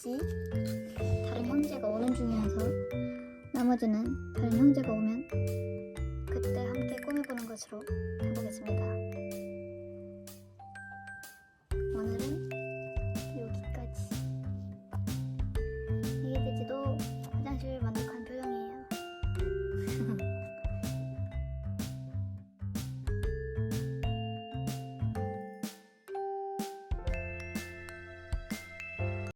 되지? 다른 형제가 오는 중이어서 나머지는 다른 형제가 오면 그때 함께 꾸며보는 것으로 해보겠습니다.